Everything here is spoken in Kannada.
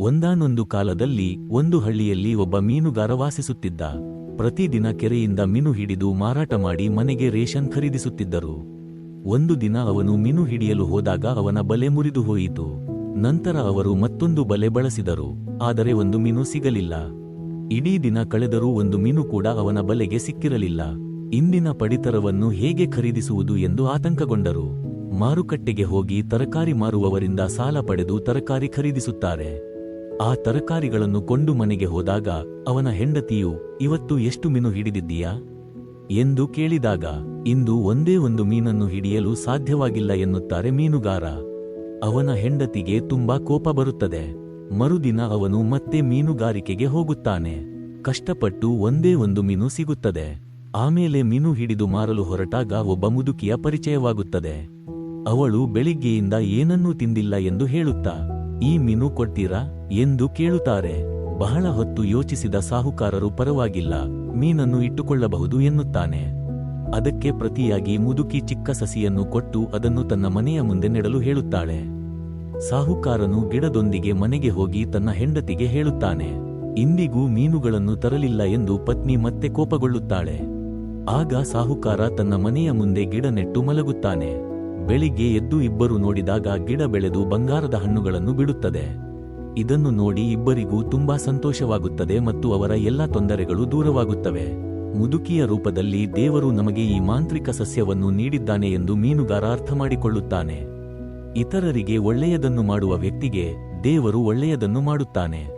ಒಂದಾನೊಂದು ಕಾಲದಲ್ಲಿ ಒಂದು ಹಳ್ಳಿಯಲ್ಲಿ ಒಬ್ಬ ಮೀನುಗಾರ ವಾಸಿಸುತ್ತಿದ್ದ. ಪ್ರತಿದಿನ ಕೆರೆಯಿಂದ ಮೀನು ಹಿಡಿದು ಮಾರಾಟ ಮಾಡಿ ಮನೆಗೆ ರೇಷನ್ ಖರೀದಿಸುತ್ತಿದ್ದರು. ಒಂದು ದಿನ ಅವನು ಮೀನು ಹಿಡಿಯಲು ಹೋದಾಗ ಅವನ ಬಲೆ ಮುರಿದು ಹೋಯಿತು. ನಂತರ ಅವರು ಮತ್ತೊಂದು ಬಲೆ ಬಳಸಿದರು, ಆದರೆ ಒಂದು ಮೀನು ಸಿಗಲಿಲ್ಲ. ಇಡೀ ದಿನ ಕಳೆದರೂ ಒಂದು ಮೀನು ಕೂಡ ಅವನ ಬಲೆಗೆ ಸಿಕ್ಕಿರಲಿಲ್ಲ. ಇಂದಿನ ಪಡಿತರವನ್ನು ಹೇಗೆ ಖರೀದಿಸುವುದು ಎಂದು ಆತಂಕಗೊಂಡರು. ಮಾರುಕಟ್ಟೆಗೆ ಹೋಗಿ ತರಕಾರಿ ಮಾರುವವರಿಂದ ಸಾಲ ಪಡೆದು ತರಕಾರಿ ಖರೀದಿಸುತ್ತಾರೆ. ಆ ತರಕಾರಿಗಳನ್ನು ಕೊಂಡು ಮನೆಗೆ ಹೋದಾಗ ಅವನ ಹೆಂಡತಿಯು, ಇವತ್ತು ಎಷ್ಟು ಮೀನು ಹಿಡಿದಿದ್ದೀಯಾ? ಎಂದು ಕೇಳಿದಾಗ, ಇಂದು ಒಂದೇ ಒಂದು ಮೀನನ್ನು ಹಿಡಿಯಲು ಸಾಧ್ಯವಾಗಿಲ್ಲ ಎನ್ನುತ್ತಾರೆ ಮೀನುಗಾರ. ಅವನ ಹೆಂಡತಿಗೆ ತುಂಬಾ ಕೋಪ ಬರುತ್ತದೆ. ಮರುದಿನ ಅವನು ಮತ್ತೆ ಮೀನುಗಾರಿಕೆಗೆ ಹೋಗುತ್ತಾನೆ. ಕಷ್ಟಪಟ್ಟು ಒಂದೇ ಒಂದು ಮೀನು ಸಿಗುತ್ತದೆ. ಆಮೇಲೆ ಮೀನು ಹಿಡಿದು ಮಾರಲು ಹೊರಟಾಗ ಒಬ್ಬ ಮುದುಕಿಯ ಪರಿಚಯವಾಗುತ್ತದೆ. ಅವಳು ಬೆಳಿಗ್ಗೆಯಿಂದ ಏನನ್ನೂ ತಿಂದಿಲ್ಲ ಎಂದು ಹೇಳುತ್ತಾ ಈ ಮೀನು ಕೊಡ್ತೀರಾ ಎಂದು ಕೇಳುತ್ತಾರೆ. ಬಹಳ ಹೊತ್ತು ಯೋಚಿಸಿದ ಸಾಹುಕಾರರು ಪರವಾಗಿಲ್ಲ, ಮೀನನ್ನು ಇಟ್ಟುಕೊಳ್ಳಬಹುದು ಎನ್ನುತ್ತಾನೆ. ಅದಕ್ಕೆ ಪ್ರತಿಯಾಗಿ ಮುದುಕಿ ಚಿಕ್ಕ ಸಸಿಯನ್ನು ಕೊಟ್ಟು ಅದನ್ನು ತನ್ನ ಮನೆಯ ಮುಂದೆ ನೆಡಲು ಹೇಳುತ್ತಾಳೆ. ಸಾಹುಕಾರನು ಗಿಡದೊಂದಿಗೆ ಮನೆಗೆ ಹೋಗಿ ತನ್ನ ಹೆಂಡತಿಗೆ ಹೇಳುತ್ತಾನೆ, ಇಂದಿಗೂ ಮೀನುಗಳನ್ನು ತರಲಿಲ್ಲ ಎಂದು ಪತ್ನಿ ಮತ್ತೆ ಕೋಪಗೊಳ್ಳುತ್ತಾಳೆ. ಆಗ ಸಾಹುಕಾರ ತನ್ನ ಮನೆಯ ಮುಂದೆ ಗಿಡ ನೆಟ್ಟು ಮಲಗುತ್ತಾನೆ. ಬೆಳಿಗ್ಗೆ ಎದ್ದು ಇಬ್ಬರು ನೋಡಿದಾಗ ಗಿಡ ಬೆಳೆದು ಬಂಗಾರದ ಹಣ್ಣುಗಳನ್ನು ಬಿಡುತ್ತದೆ. ಇದನ್ನು ನೋಡಿ ಇಬ್ಬರಿಗೂ ತುಂಬಾ ಸಂತೋಷವಾಗುತ್ತದೆ ಮತ್ತು ಅವರ ಎಲ್ಲ ತೊಂದರೆಗಳು ದೂರವಾಗುತ್ತವೆ. ಮುದುಕಿಯ ರೂಪದಲ್ಲಿ ದೇವರು ನಮಗೆ ಈ ಮಾಂತ್ರಿಕ ಸಸ್ಯವನ್ನು ನೀಡಿದ್ದಾನೆ ಎಂದು ಮೀನುಗಾರ ಅರ್ಥ ಮಾಡಿಕೊಳ್ಳುತ್ತಾನೆ ಇತರರಿಗೆ ಒಳ್ಳೆಯದನ್ನು ಮಾಡುವ ವ್ಯಕ್ತಿಗೆ ದೇವರು ಒಳ್ಳೆಯದನ್ನು ಮಾಡುತ್ತಾನೆ.